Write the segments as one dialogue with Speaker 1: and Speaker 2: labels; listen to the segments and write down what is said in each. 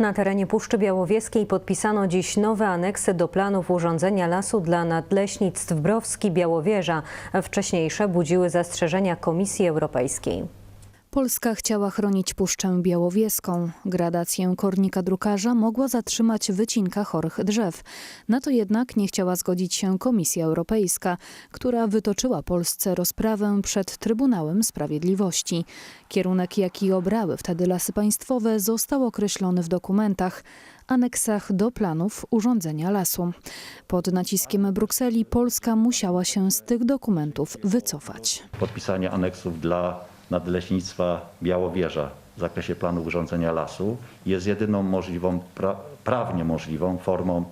Speaker 1: Na terenie Puszczy Białowieskiej podpisano dziś nowe aneksy do planów urządzenia lasu dla nadleśnictw Browski Białowieża. Wcześniejsze budziły zastrzeżenia Komisji Europejskiej.
Speaker 2: Polska chciała chronić Puszczę Białowieską. Gradację kornika drukarza mogła zatrzymać wycinka chorych drzew. Na to jednak nie chciała zgodzić się Komisja Europejska, która wytoczyła Polsce rozprawę przed Trybunałem Sprawiedliwości. Kierunek, jaki obrały wtedy lasy państwowe, został określony w dokumentach aneksach do planów urządzenia lasu. Pod naciskiem Brukseli Polska musiała się z tych dokumentów wycofać.
Speaker 3: podpisanie aneksów dla Nadleśnictwa Białowieża w zakresie planu urządzenia lasu jest jedyną możliwą, pra, prawnie możliwą formą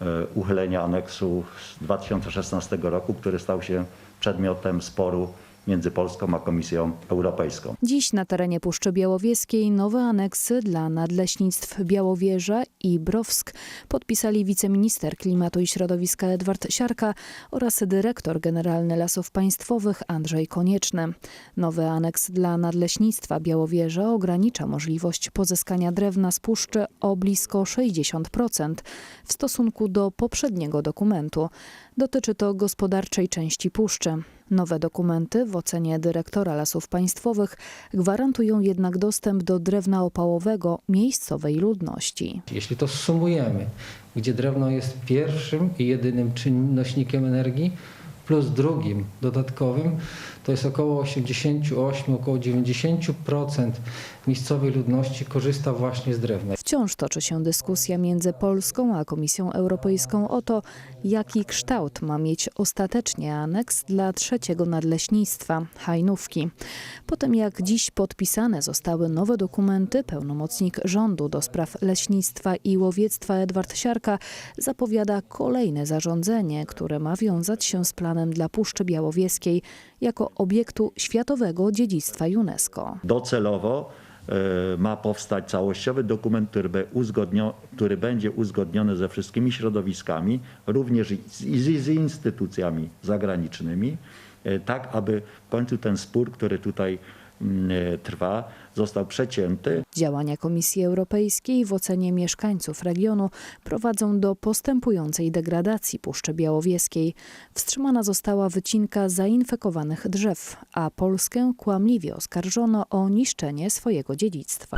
Speaker 3: e, uchylenia aneksu z 2016 roku, który stał się przedmiotem sporu między Polską a Komisją Europejską.
Speaker 2: Dziś na terenie Puszczy Białowieskiej nowe aneksy dla nadleśnictw Białowieża i Browsk podpisali wiceminister klimatu i środowiska Edward Siarka oraz dyrektor generalny Lasów Państwowych Andrzej Konieczny. Nowy aneks dla nadleśnictwa Białowieża ogranicza możliwość pozyskania drewna z puszczy o blisko 60% w stosunku do poprzedniego dokumentu. Dotyczy to gospodarczej części puszczy. Nowe dokumenty w ocenie dyrektora Lasów Państwowych gwarantują jednak dostęp do drewna opałowego miejscowej ludności.
Speaker 4: Jeśli to sumujemy, gdzie drewno jest pierwszym i jedynym czynnośnikiem energii, plus drugim dodatkowym, to jest około 88, około 90% miejscowej ludności korzysta właśnie z drewna.
Speaker 2: Wciąż toczy się dyskusja między Polską a Komisją Europejską o to, jaki kształt ma mieć ostatecznie aneks dla trzeciego nadleśnictwa Hajnówki. Po tym jak dziś podpisane zostały nowe dokumenty, pełnomocnik rządu do spraw leśnictwa i łowiectwa Edward Siarka zapowiada kolejne zarządzenie, które ma wiązać się z planem dla Puszczy Białowieskiej jako obiektu światowego dziedzictwa UNESCO.
Speaker 3: Docelowo ma powstać całościowy dokument, który, uzgodnio, który będzie uzgodniony ze wszystkimi środowiskami, również i z, i z instytucjami zagranicznymi, e, tak aby w końcu ten spór, który tutaj e, trwa, został przecięty.
Speaker 2: Działania Komisji Europejskiej w ocenie mieszkańców regionu prowadzą do postępującej degradacji Puszczy Białowieskiej. Wstrzymana została wycinka zainfekowanych drzew, a Polskę kłamliwie oskarżono o niszczenie swojego dziedzictwa.